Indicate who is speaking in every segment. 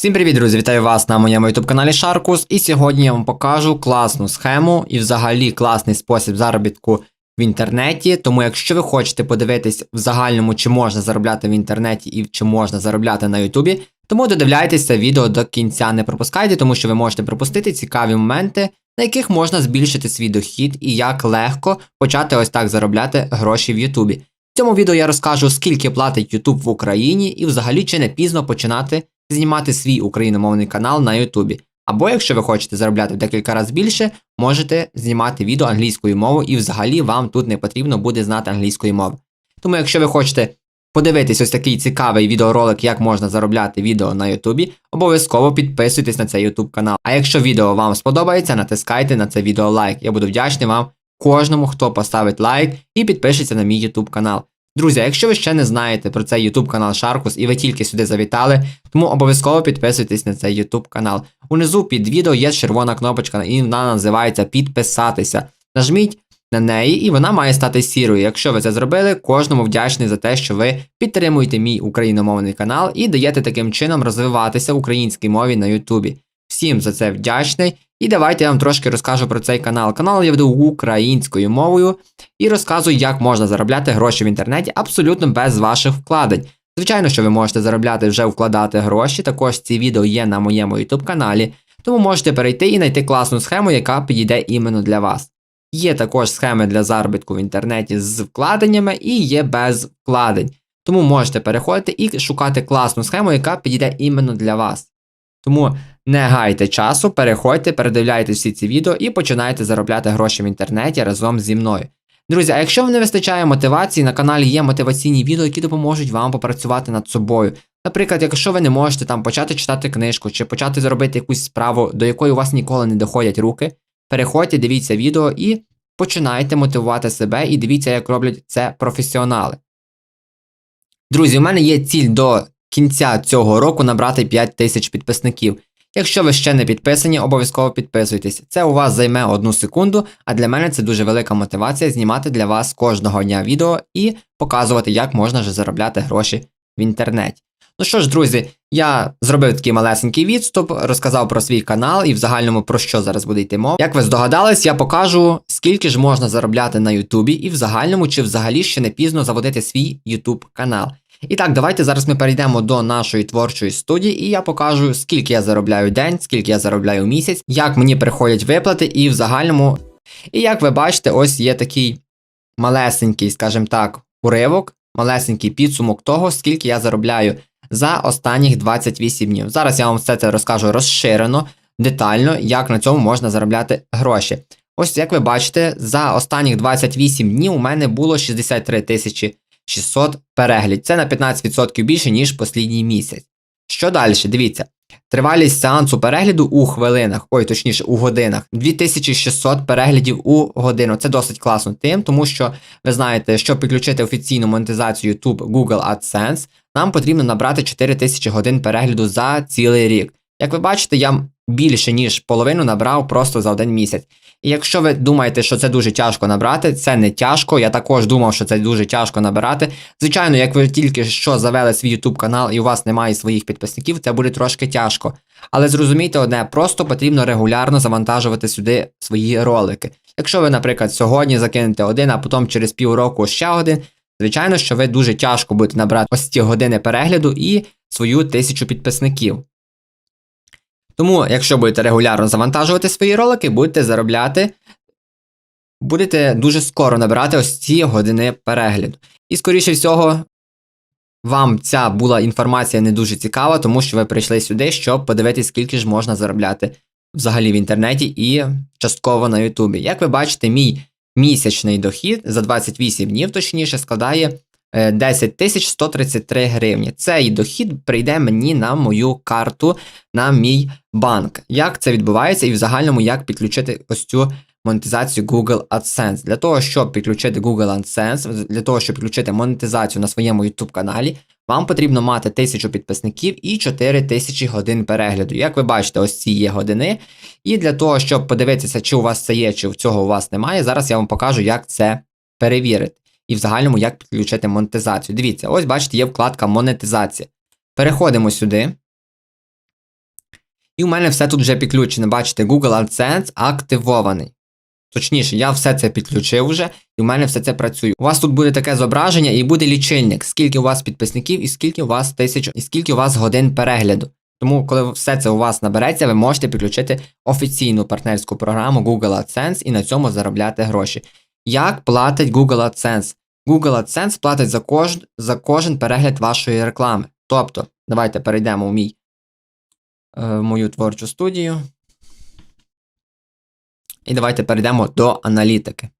Speaker 1: Всім привіт, друзі! Вітаю вас на моєму YouTube каналі Sharkus. І сьогодні я вам покажу класну схему і взагалі класний спосіб заробітку в інтернеті. Тому, якщо ви хочете подивитись в загальному, чи можна заробляти в інтернеті і чи можна заробляти на Ютубі, тому додивляйтеся відео до кінця, не пропускайте, тому що ви можете пропустити цікаві моменти, на яких можна збільшити свій дохід і як легко почати ось так заробляти гроші в Ютубі. В цьому відео я розкажу, скільки платить YouTube в Україні і взагалі чи не пізно починати знімати свій україномовний канал на Ютубі. Або якщо ви хочете заробляти в декілька разів більше, можете знімати відео англійською мовою, і взагалі вам тут не потрібно буде знати англійської мови. Тому, якщо ви хочете подивитись ось такий цікавий відеоролик, як можна заробляти відео на Ютубі, обов'язково підписуйтесь на цей YouTube канал. А якщо відео вам сподобається, натискайте на це відео лайк. Я буду вдячний вам кожному, хто поставить лайк і підпишеться на мій YouTube канал. Друзі, якщо ви ще не знаєте про цей YouTube канал Sharkus і ви тільки сюди завітали, тому обов'язково підписуйтесь на цей YouTube канал. Унизу під відео є червона кнопочка, і вона називається Підписатися. Нажміть на неї, і вона має стати сірою. Якщо ви це зробили, кожному вдячний за те, що ви підтримуєте мій україномовний канал і даєте таким чином розвиватися в українській мові на Ютубі. Всім за це вдячний. І давайте я вам трошки розкажу про цей канал. Канал я веду українською мовою і розказую, як можна заробляти гроші в інтернеті абсолютно без ваших вкладень. Звичайно, що ви можете заробляти вже вкладати гроші. Також ці відео є на моєму YouTube каналі, тому можете перейти і знайти класну схему, яка підійде іменно для вас. Є також схеми для заробітку в інтернеті з вкладеннями і є без вкладень. Тому можете переходити і шукати класну схему, яка підійде іменно для вас. Тому не гайте часу, переходьте, передивляйте всі ці відео і починайте заробляти гроші в інтернеті разом зі мною. Друзі, а якщо вам не вистачає мотивації, на каналі є мотиваційні відео, які допоможуть вам попрацювати над собою. Наприклад, якщо ви не можете там почати читати книжку чи почати зробити якусь справу, до якої у вас ніколи не доходять руки, переходьте, дивіться відео і починайте мотивувати себе і дивіться, як роблять це професіонали. Друзі, у мене є ціль до кінця цього року набрати 5 тисяч підписників. Якщо ви ще не підписані, обов'язково підписуйтесь. Це у вас займе одну секунду, а для мене це дуже велика мотивація знімати для вас кожного дня відео і показувати, як можна вже заробляти гроші в інтернеті. Ну що ж, друзі, я зробив такий малесенький відступ, розказав про свій канал і в загальному про що зараз буде йти мова. Як ви здогадались, я покажу, скільки ж можна заробляти на Ютубі і в загальному, чи взагалі ще не пізно заводити свій Ютуб канал. І так, давайте зараз ми перейдемо до нашої творчої студії, і я покажу, скільки я заробляю день, скільки я заробляю місяць, як мені приходять виплати, і в загальному. І як ви бачите, ось є такий малесенький, скажімо так, уривок, малесенький підсумок того, скільки я заробляю за останніх 28 днів. Зараз я вам все це розкажу розширено, детально, як на цьому можна заробляти гроші. Ось як ви бачите, за останніх 28 днів у мене було 63 тисячі 600 переглядів. Це на 15% більше, ніж послідній місяць. Що далі? Дивіться. Тривалість сеансу перегляду у хвилинах, ой, точніше, у годинах. 2600 переглядів у годину. Це досить класно тим, тому що ви знаєте, щоб підключити офіційну монетизацію YouTube Google AdSense, нам потрібно набрати 4000 годин перегляду за цілий рік. Як ви бачите, я більше ніж половину набрав просто за один місяць. Якщо ви думаєте, що це дуже тяжко набрати, це не тяжко. Я також думав, що це дуже тяжко набирати. Звичайно, як ви тільки що завели свій YouTube канал і у вас немає своїх підписників, це буде трошки тяжко. Але зрозумійте одне, просто потрібно регулярно завантажувати сюди свої ролики. Якщо ви, наприклад, сьогодні закинете один, а потім через півроку ще один, звичайно, що ви дуже тяжко будете набрати ось ці години перегляду і свою тисячу підписників. Тому, якщо будете регулярно завантажувати свої ролики, будете заробляти, будете дуже скоро набирати ось ці години перегляду. І, скоріше всього, вам ця була інформація не дуже цікава, тому що ви прийшли сюди, щоб подивитися, скільки ж можна заробляти взагалі в інтернеті і частково на Ютубі. Як ви бачите, мій місячний дохід за 28 днів, точніше, складає 10 тисяч 133 гривні. Цей дохід прийде мені на мою карту, на мій банк. Як це відбувається, і в загальному як підключити ось цю монетизацію Google AdSense. Для того, щоб підключити Google AdSense, для того, щоб підключити монетизацію на своєму YouTube каналі, вам потрібно мати 1000 підписників і 4000 годин перегляду. Як ви бачите, ось ці є години. І для того, щоб подивитися, чи у вас це є, чи цього у вас немає, зараз я вам покажу, як це перевірити і в загальному як підключити монетизацію. Дивіться, ось бачите, є вкладка монетизація. Переходимо сюди. І у мене все тут вже підключено. Бачите, Google AdSense активований. Точніше, я все це підключив вже, і у мене все це працює. У вас тут буде таке зображення і буде лічильник, скільки у вас підписників і скільки у вас тисяч, і скільки у вас годин перегляду. Тому, коли все це у вас набереться, ви можете підключити офіційну партнерську програму Google AdSense і на цьому заробляти гроші. Як платить Google AdSense? Google AdSense платить за, кож... за кожен перегляд вашої реклами. Тобто, давайте перейдемо в мій е, в мою творчу студію. І давайте перейдемо до аналітики.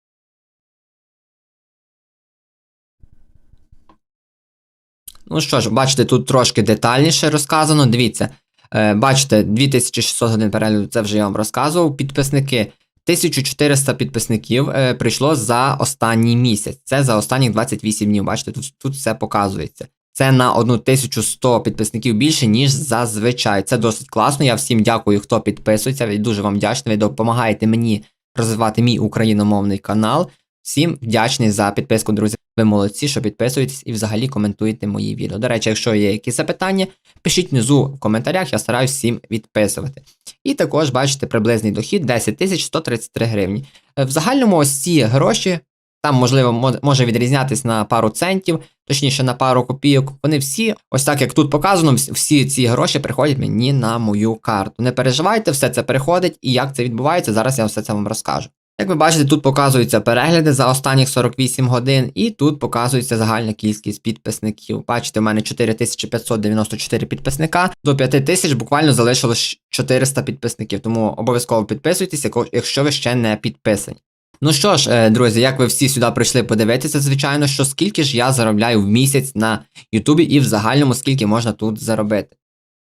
Speaker 1: Ну що ж, бачите, тут трошки детальніше розказано. Дивіться, е, бачите, 2600 годин перегляду, це вже я вам розказував. Підписники. 1400 підписників е, прийшло за останній місяць. Це за останні 28 днів. Бачите, тут, тут все показується. Це на 1100 підписників більше, ніж зазвичай. Це досить класно. Я всім дякую, хто підписується. Я дуже вам вдячний. Ви допомагаєте мені розвивати мій україномовний канал. Всім вдячний за підписку, друзі. Ви молодці, що підписуєтесь і взагалі коментуєте мої відео. До речі, якщо є якісь запитання, пишіть внизу в коментарях, я стараюсь всім відписувати. І також бачите приблизний дохід 10 133 гривні. Е, В загальному ось ці гроші, там, можливо, може відрізнятись на пару центів, точніше на пару копійок. Вони всі, ось так як тут показано, всі ці гроші приходять мені на мою карту. Не переживайте, все це приходить, і як це відбувається, зараз я все це вам розкажу. Як ви бачите, тут показуються перегляди за останніх 48 годин, і тут показується загальна кількість підписників. Бачите, у мене 4594 підписника, до 5000 буквально залишилось 400 підписників, тому обов'язково підписуйтесь, якщо ви ще не підписані. Ну що ж, е, друзі, як ви всі сюди прийшли подивитися, звичайно, що скільки ж я заробляю в місяць на Ютубі і в загальному скільки можна тут заробити.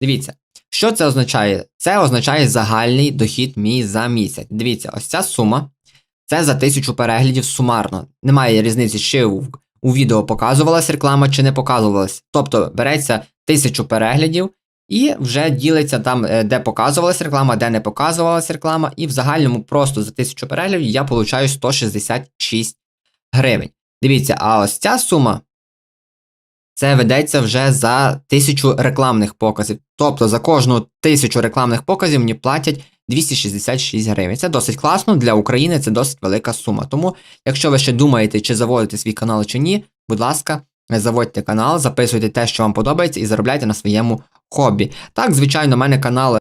Speaker 1: Дивіться, що це означає? Це означає загальний дохід мій за місяць. Дивіться, ось ця сума це за тисячу переглядів сумарно. Немає різниці, чи у, відео показувалась реклама, чи не показувалась. Тобто береться тисячу переглядів і вже ділиться там, е, де показувалась реклама, де не показувалась реклама, і в загальному просто за тисячу переглядів я получаю 166 гривень. Дивіться, а ось ця сума. Це ведеться вже за тисячу рекламних показів. Тобто за кожну тисячу рекламних показів мені платять 266 гривень. Це досить класно для України, це досить велика сума. Тому, якщо ви ще думаєте, чи заводити свій канал чи ні, будь ласка, заводьте канал, записуйте те, що вам подобається, і заробляйте на своєму хобі. Так, звичайно, в мене канал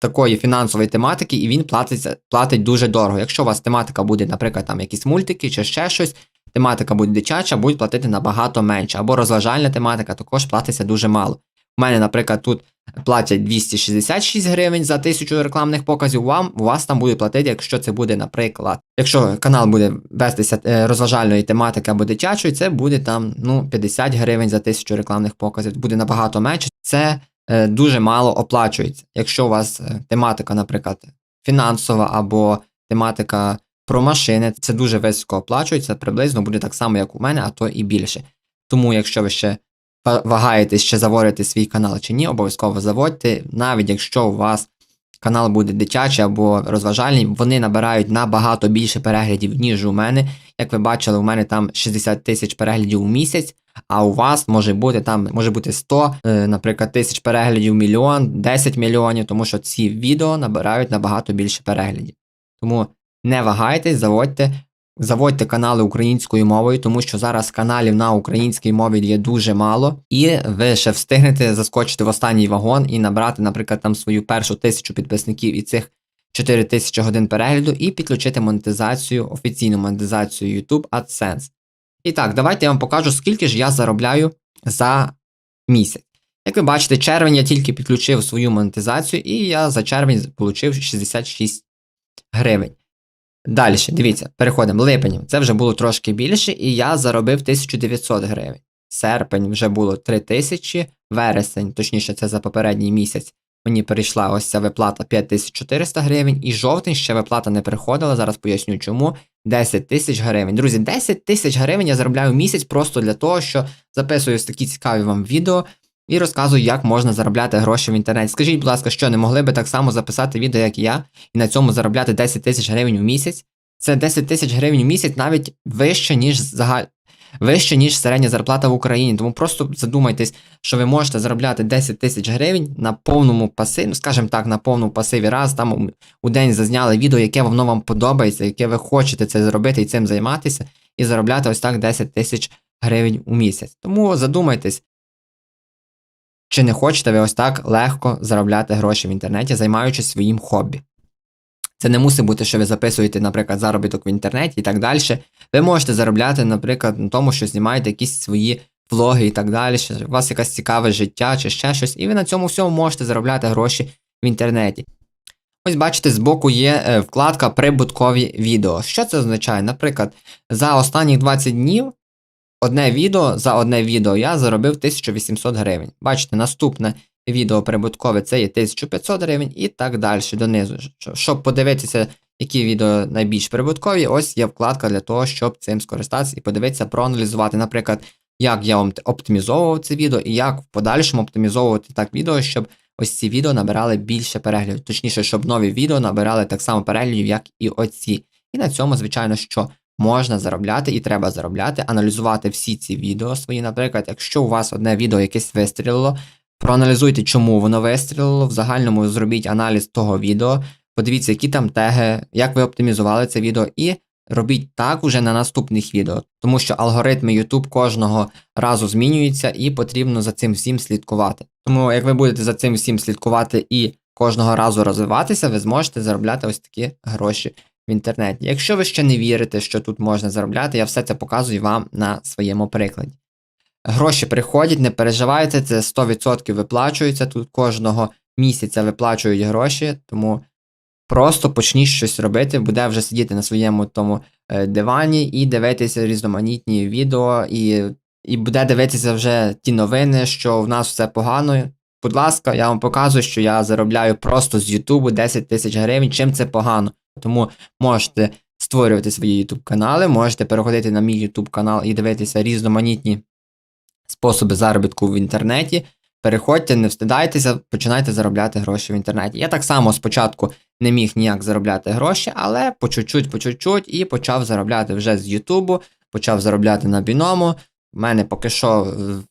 Speaker 1: такої фінансової тематики, і він платиться, платить дуже дорого. Якщо у вас тематика буде, наприклад, там якісь мультики чи ще щось, тематика буде дитяча, будуть платити набагато менше. Або розважальна тематика також платиться дуже мало. У мене, наприклад, тут платять 266 гривень за тисячу рекламних показів. Вам у вас там будуть платити, якщо це буде, наприклад, якщо канал буде вестися е, розважальної тематики або дитячої, це буде там ну 50 гривень за тисячу рекламних показів. Буде набагато менше. Це е, дуже мало оплачується. Якщо у вас е, тематика, наприклад, фінансова або тематика про машини, це дуже високо оплачується, приблизно буде так само, як у мене, а то і більше. Тому, якщо ви ще вагаєтесь, чи заводити свій канал чи ні, обов'язково заводьте, навіть якщо у вас канал буде дитячий або розважальний, вони набирають набагато більше переглядів, ніж у мене. Як ви бачили, у мене там 60 тисяч переглядів у місяць, а у вас може бути там може бути 100, е, наприклад, тисяч переглядів, мільйон, 10 мільйонів, тому що ці відео набирають набагато більше переглядів. Тому не вагайтесь, заводьте. Заводьте канали українською мовою, тому що зараз каналів на українській мові є дуже мало, і ви ще встигнете заскочити в останній вагон і набрати, наприклад, там свою першу тисячу підписників і цих 4 тисячі годин перегляду, і підключити монетизацію, офіційну монетизацію YouTube AdSense. І так, давайте я вам покажу, скільки ж я заробляю за місяць. Як ви бачите, червень я тільки підключив свою монетизацію, і я за червень отримав 66 гривень. Далі, дивіться, переходимо. Липень, це вже було трошки більше, і я заробив 1900 гривень. Серпень вже було 3000, вересень, точніше, це за попередній місяць. Мені перейшла ось ця виплата 5400 гривень, і жовтень ще виплата не приходила. Зараз поясню чому. 10 тисяч гривень. Друзі, 10 тисяч гривень я заробляю місяць просто для того, що записую такі цікаві вам відео і розказую, як можна заробляти гроші в інтернеті. Скажіть, будь ласка, що не могли би так само записати відео, як і я, і на цьому заробляти 10 тисяч гривень у місяць? Це 10 тисяч гривень у місяць навіть вище, ніж загаль... вище, ніж середня зарплата в Україні. Тому просто задумайтесь, що ви можете заробляти 10 тисяч гривень на повному пасиві, ну скажімо так, на повному пасиві раз там у- день зазняли відео, яке воно вам подобається, яке ви хочете це зробити і цим займатися, і заробляти ось так 10 тисяч гривень у місяць. Тому задумайтесь, чи не хочете ви ось так легко заробляти гроші в інтернеті, займаючись своїм хобі. Це не мусить бути, що ви записуєте, наприклад, заробіток в інтернеті і так далі. Ви можете заробляти, наприклад, на тому, що знімаєте якісь свої влоги і так далі. У вас якесь цікаве життя чи ще щось, і ви на цьому всьому можете заробляти гроші в інтернеті. Ось бачите, збоку є е, вкладка Прибуткові відео. Що це означає? Наприклад, за останні 20 днів одне відео за одне відео я заробив 1800 гривень. Бачите, наступне відео прибуткове це є 1500 гривень і так далі донизу. Щоб подивитися, які відео найбільш прибуткові, ось є вкладка для того, щоб цим скористатися і подивитися, проаналізувати, наприклад, як я вам оптимізовував це відео і як в подальшому оптимізовувати так відео, щоб ось ці відео набирали більше переглядів. Точніше, щоб нові відео набирали так само переглядів, як і оці. І на цьому, звичайно, що можна заробляти і треба заробляти, аналізувати всі ці відео свої. Наприклад, якщо у вас одне відео якесь вистрілило, проаналізуйте, чому воно вистрілило. В загальному зробіть аналіз того відео, подивіться, які там теги, як ви оптимізували це відео, і робіть так уже на наступних відео, тому що алгоритми YouTube кожного разу змінюються і потрібно за цим всім слідкувати. Тому як ви будете за цим всім слідкувати і кожного разу розвиватися, ви зможете заробляти ось такі гроші в інтернеті. Якщо ви ще не вірите, що тут можна заробляти, я все це показую вам на своєму прикладі. Гроші приходять, не переживайте, це 100% виплачується. Тут кожного місяця виплачують гроші, тому просто почніть щось робити, буде вже сидіти на своєму тому е, дивані і дивитися різноманітні відео, і, і буде дивитися вже ті новини, що в нас все погано. Будь ласка, я вам показую, що я заробляю просто з Ютубу 10 тисяч гривень. Чим це погано? Тому можете створювати свої YouTube канали, можете переходити на мій YouTube канал і дивитися різноманітні способи заробітку в інтернеті. Переходьте, не встидайтеся, починайте заробляти гроші в інтернеті. Я так само спочатку не міг ніяк заробляти гроші, але по чуть-чуть, по чуть-чуть і почав заробляти вже з Ютубу, почав заробляти на біному. У мене поки що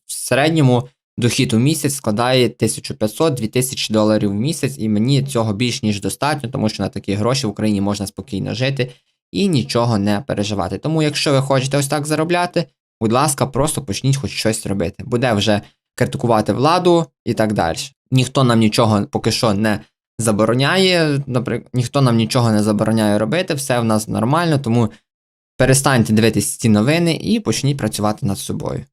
Speaker 1: в середньому дохід у місяць складає 1500-2000 доларів в місяць, і мені цього більш ніж достатньо, тому що на такі гроші в Україні можна спокійно жити і нічого не переживати. Тому, якщо ви хочете ось так заробляти, будь ласка, просто почніть хоч щось робити. Буде вже критикувати владу і так далі. Ніхто нам нічого поки що не забороняє, наприклад, ніхто нам нічого не забороняє робити, все в нас нормально, тому перестаньте дивитись ці новини і почніть працювати над собою.